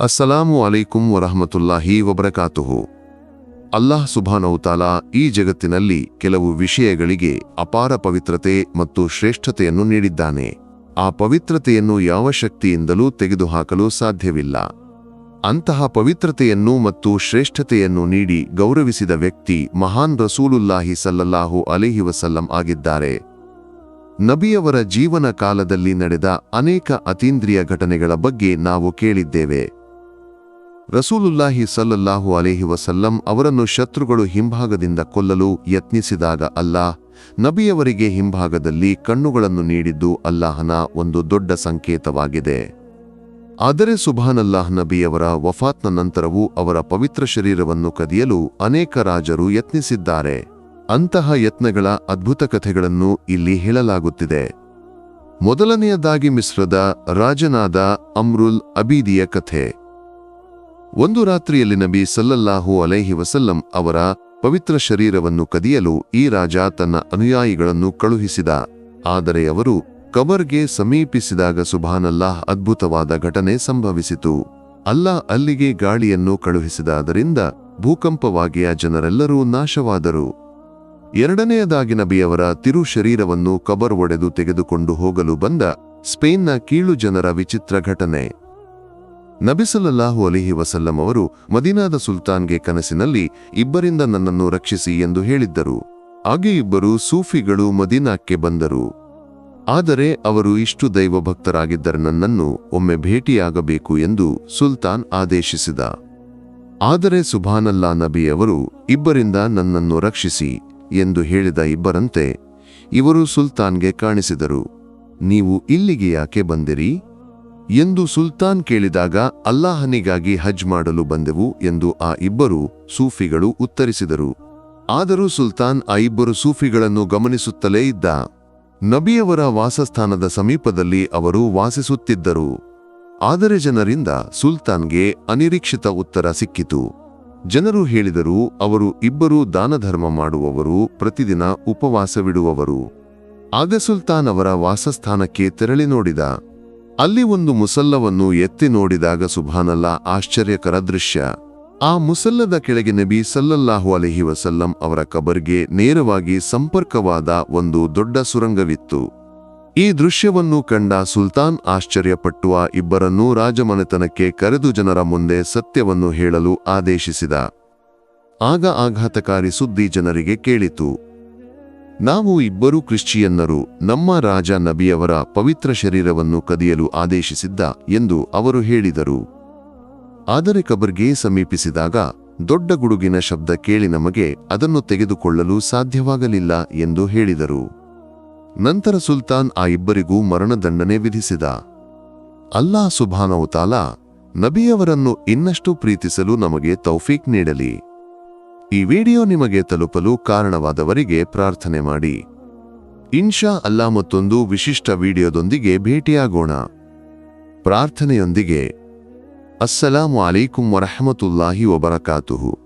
ಅಸ್ಸಲಾಮು ಅಲೈಕುಂ ವರಹಮತುಲ್ಲಾಹಿ ವಬರಕಾತುಹು. ಅಲ್ಲಾಹ್ ಸುಭಾನೌತಾಲಾ ಈ ಜಗತ್ತಿನಲ್ಲಿ ಕೆಲವು ವಿಷಯಗಳಿಗೆ ಅಪಾರ ಪವಿತ್ರತೆ ಮತ್ತು ಶ್ರೇಷ್ಠತೆಯನ್ನು ನೀಡಿದ್ದಾನೆ. ಆ ಪವಿತ್ರತೆಯನ್ನು ಯಾವ ಶಕ್ತಿಯಿಂದಲೂ ತೆಗೆದುಹಾಕಲು ಸಾಧ್ಯವಿಲ್ಲ. ಅಂತಹ ಪವಿತ್ರತೆಯನ್ನು ಮತ್ತು ಶ್ರೇಷ್ಠತೆಯನ್ನು ನೀಡಿ ಗೌರವಿಸಿದ ವ್ಯಕ್ತಿ ಮಹಾನ್ ರಸೂಲುಲ್ಲಾಹಿ ಸಲ್ಲಲ್ಲಾಹು ಅಲಿಹಿ ವಸಲ್ಲಂ ಆಗಿದ್ದಾರೆ. ನಬಿಯವರ ಜೀವನ ಕಾಲದಲ್ಲಿ ನಡೆದ ಅನೇಕ ಅತೀಂದ್ರಿಯ ಘಟನೆಗಳ ಬಗ್ಗೆ ನಾವು ಕೇಳಿದ್ದೇವೆ. ರಸೂಲುಲ್ಲಾಹಿ ಸಲ್ಲಲ್ಲಾಹು ಅಲೇಹಿ ವಸಲ್ಲಂ ಅವರನ್ನು ಶತ್ರುಗಳು ಹಿಂಭಾಗದಿಂದ ಕೊಲ್ಲಲು ಯತ್ನಿಸಿದಾಗ ಅಲ್ಲಾಹ್ ನಬಿಯವರಿಗೆ ಹಿಂಭಾಗದಲ್ಲಿ ಕಣ್ಣುಗಳನ್ನು ನೀಡಿದ್ದು ಅಲ್ಲಾಹನ ಒಂದು ದೊಡ್ಡ ಸಂಕೇತವಾಗಿದೆ. ಆದರೆ ಸುಭಾನಲ್ಲಾಹ್ ನಬಿಯವರ ವಫಾತ್ನ ನಂತರವೂ ಅವರ ಪವಿತ್ರ ಶರೀರವನ್ನು ಕದಿಯಲು ಅನೇಕ ರಾಜರು ಯತ್ನಿಸಿದ್ದಾರೆ. ಅಂತಹ ಯತ್ನಗಳ ಅದ್ಭುತ ಕಥೆಗಳನ್ನು ಇಲ್ಲಿ ಹೇಳಲಾಗುತ್ತಿದೆ. ಮೊದಲನೆಯದಾಗಿ ಮಿಸ್ರದ ರಾಜನಾದ ಅಮ್ರುಲ್ ಅಬೀದಿಯ ಕಥೆ. ಒಂದು ರಾತ್ರಿಯಲ್ಲಿ ನಬಿ ಸಲ್ಲಲ್ಲಾಹು ಅಲೈಹಿ ವಸಲ್ಲಂ ಅವರ ಪವಿತ್ರ ಶರೀರವನ್ನು ಕದಿಯಲು ಈ ರಾಜ ತನ್ನ ಅನುಯಾಯಿಗಳನ್ನು ಕಳುಹಿಸಿದ. ಆದರೆ ಅವರು ಕಬರ್ಗೆ ಸಮೀಪಿಸಿದಾಗ ಸುಭಾನಲ್ಲಾಹ್ ಅದ್ಭುತವಾದ ಘಟನೆ ಸಂಭವಿಸಿತು. ಅಲ್ಲಾ ಅಲ್ಲಿಗೆ ಗಾಳಿಯನ್ನು ಕಳುಹಿಸಿದಾದರಿಂದ ಭೂಕಂಪವಾಗಿ ಆ ಜನರೆಲ್ಲರೂ ನಾಶವಾದರು. ಎರಡನೆಯದಾಗಿ ನಬಿಯವರ ತಿರು ಶರೀರವನ್ನು ಕಬರ್ ಒಡೆದು ತೆಗೆದುಕೊಂಡು ಹೋಗಲು ಬಂದ ಸ್ಪೇನ್ನ ಕೀಳು ಜನರ ವಿಚಿತ್ರ ಘಟನೆ. ನಬಿಸಲ್ಲಾಹು ಅಲಿಹಿ ವಸಲ್ಲಂ ಅವರು ಮದೀನಾದ ಸುಲ್ತಾನ್ಗೆ ಕನಸಿನಲ್ಲಿ ಇಬ್ಬರಿಂದ ನನ್ನನ್ನು ರಕ್ಷಿಸಿ ಎಂದು ಹೇಳಿದ್ದರು. ಹಾಗೆ ಇಬ್ಬರು ಸೂಫಿಗಳು ಮದೀನಾಕ್ಕೆ ಬಂದರು. ಆದರೆ ಅವರು ಇಷ್ಟು ದೈವಭಕ್ತರಾಗಿದ್ದರ ನನ್ನನ್ನು ಒಮ್ಮೆ ಭೇಟಿಯಾಗಬೇಕು ಎಂದು ಸುಲ್ತಾನ್ ಆದೇಶಿಸಿದ. ಆದರೆ ಸುಭಾನಲ್ಲಾ ನಬಿಯವರು ಇಬ್ಬರಿಂದ ನನ್ನನ್ನು ರಕ್ಷಿಸಿ ಎಂದು ಹೇಳಿದ ಇಬ್ಬರಂತೆ ಇವರು ಸುಲ್ತಾನ್ಗೆ ಕಾಣಿಸಿದರು. ನೀವು ಇಲ್ಲಿಗೆ ಯಾಕೆ ಬಂದಿರಿ? ಎಂದು ಸುಲ್ತಾನ್ ಕೇಳಿದಾಗ ಅಲ್ಲಾಹನಿಗಾಗಿ ಹಜ್ ಮಾಡಲು ಬಂದೆವು ಎಂದು ಆ ಇಬ್ಬರು ಸೂಫಿಗಳು ಉತ್ತರಿಸಿದರು. ಆದರೂ ಸುಲ್ತಾನ್ ಆ ಇಬ್ಬರು ಸೂಫಿಗಳನ್ನು ಗಮನಿಸುತ್ತಲೇ ಇದ್ದ. ನಬಿಯವರ ವಾಸಸ್ಥಾನದ ಸಮೀಪದಲ್ಲಿ ಅವರು ವಾಸಿಸುತ್ತಿದ್ದರು. ಆದರೆ ಜನರಿಂದ ಸುಲ್ತಾನ್ಗೆ ಅನಿರೀಕ್ಷಿತ ಉತ್ತರ ಸಿಕ್ಕಿತು. ಜನರು ಹೇಳಿದರು, ಅವರು ಇಬ್ಬರು ದಾನಧರ್ಮ ಮಾಡುವವರು, ಪ್ರತಿದಿನ ಉಪವಾಸವಿಡುವವರು. ಆಗ ಸುಲ್ತಾನ್ ಅವರ ವಾಸಸ್ಥಾನಕ್ಕೆ ತೆರಳಿ ನೋಡಿದ. ಅಲ್ಲಿ ಒಂದು ಮುಸಲ್ಲವನ್ನು ಎತ್ತಿ ನೋಡಿದಾಗ ಸುಭಾನಲ್ಲ ಆಶ್ಚರ್ಯಕರ ದೃಶ್ಯ. ಆ ಮುಸಲ್ಲದ ಕೆಳಗೆ ನಬಿ ಸಲ್ಲಲ್ಲಾಹು ಅಲಹಿ ವಸಲ್ಲಂ ಅವರ ಕಬರ್ಗೆ ನೇರವಾಗಿ ಸಂಪರ್ಕವಾದ ಒಂದು ದೊಡ್ಡ ಸುರಂಗವಿತ್ತು. ಈ ದೃಶ್ಯವನ್ನು ಕಂಡ ಸುಲ್ತಾನ್ ಆಶ್ಚರ್ಯಪಟ್ಟುವ ಇಬ್ಬರನ್ನೂ ರಾಜಮನೆತನಕ್ಕೆ ಕರೆದು ಜನರ ಮುಂದೆ ಸತ್ಯವನ್ನು ಹೇಳಲು ಆದೇಶಿಸಿದ. ಆಗ ಆಘಾತಕಾರಿ ಸುದ್ದಿ ಜನರಿಗೆ ಕೇಳಿತು. ನಾವು ಇಬ್ಬರು ಕ್ರಿಶ್ಚಿಯನ್ನರು, ನಮ್ಮ ರಾಜ ನಬಿಯವರ ಪವಿತ್ರ ಶರೀರವನ್ನು ಕದಿಯಲು ಆದೇಶಿಸಿದ್ದ ಎಂದು ಅವರು ಹೇಳಿದರು. ಆದರೆ ಕಬರ್ಗೆ ಸಮೀಪಿಸಿದಾಗ, ದೊಡ್ಡ ಗುಡುಗಿನ ಶಬ್ದ ಕೇಳಿ ನಮಗೆ ಅದನ್ನು ತೆಗೆದುಕೊಳ್ಳಲು ಸಾಧ್ಯವಾಗಲಿಲ್ಲ ಎಂದು ಹೇಳಿದರು. ನಂತರ ಸುಲ್ತಾನ್ ಆ ಇಬ್ಬರಿಗೂ ಮರಣದಂಡನೆ ವಿಧಿಸಿದ. ಅಲ್ಲಾ ಸುಭಾನವುತಾಲ ನಬಿಯವರನ್ನು ಇನ್ನಷ್ಟು ಪ್ರೀತಿಸಲು ನಮಗೆ ತೌಫೀಕ್ ನೀಡಲಿ. ಈ ವಿಡಿಯೋ ನಿಮಗೆ ತಲುಪಲು ಕಾರಣವಾದವರಿಗೆ ಪ್ರಾರ್ಥನೆ ಮಾಡಿ. ಇನ್ಶಾ ಅಲ್ಲಾ ಮತ್ತೊಂದು ವಿಶಿಷ್ಟ ವಿಡಿಯೋದೊಂದಿಗೆ ಭೇಟಿಯಾಗೋಣ. ಪ್ರಾರ್ಥನೆಯೊಂದಿಗೆ, ಅಸ್ಸಲಾಮು ಅಲೈಕುಂ ವರಹಮತುಲ್ಲಾಹಿ ವಬರಕಾತುಹು.